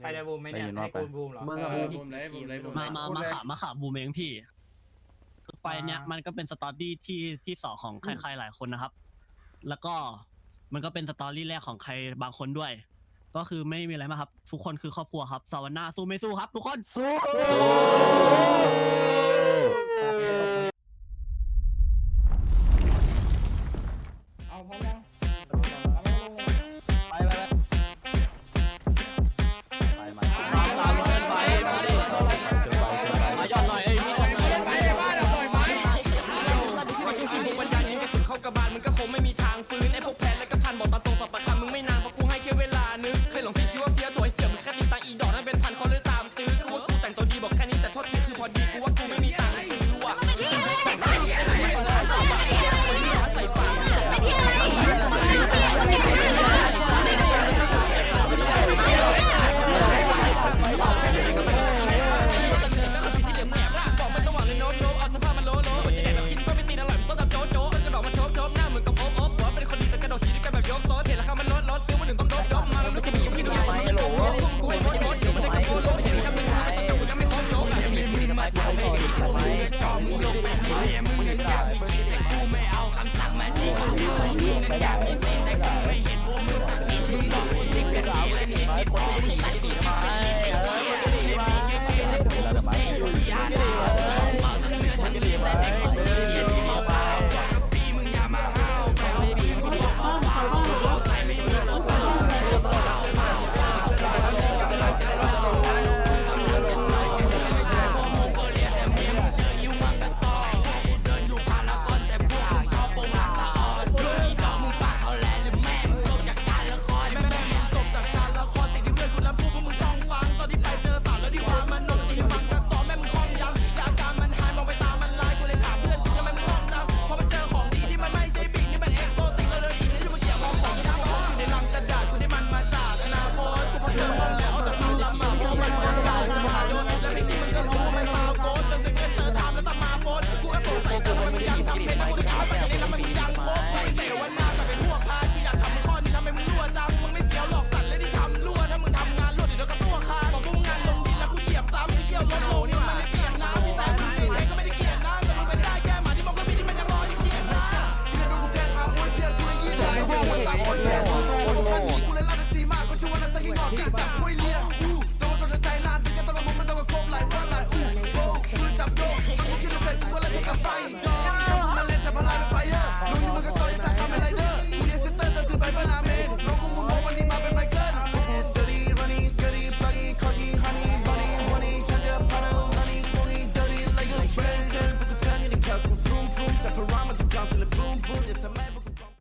ใครจะบูมไหมเนี่ยได้ยินว่าให้ไปกูบูมเหรอมึงเออะอบูบูมเลยบูมเลยบูมมามามาขามาขาบูมเองพี่คือไฟล์เนี้ยอ่ามัมันก็เป็นสตอรี่ที่ที่สองของใครๆหลายคนนะครับ แล้วก็มันก็เป็นสตอรี่แรกของใครบางคนด้วย ก็คือไม่มีอะไรมากครับ ทุกคนคือครอบครัวครับสาวนาสู้ไม่สู้ครับ ทุกคนสู้ อกบางคำมึงไม่นาน ถเห็นราคามันลดลดซื้อมาหนึ่งต้องลดลดมังรู้จะมีอยู่พี่ดูไม่ได้โหลคุ้มกูไม่มดมดดูมันได้กระโปรงเห็นราคามันลดแต่กูยังไม่ครบโลกยังมีมือมาสั่งไม่ดีกมึงกะจอมึงลงไปดีเนี่ยมึงกระจอกมึงคิดแต่กูไม่เอาคำสั่งมาดีกูที่มึงมึงกระจอกไม่เซ็นแต่กูไม่เห็น Fuck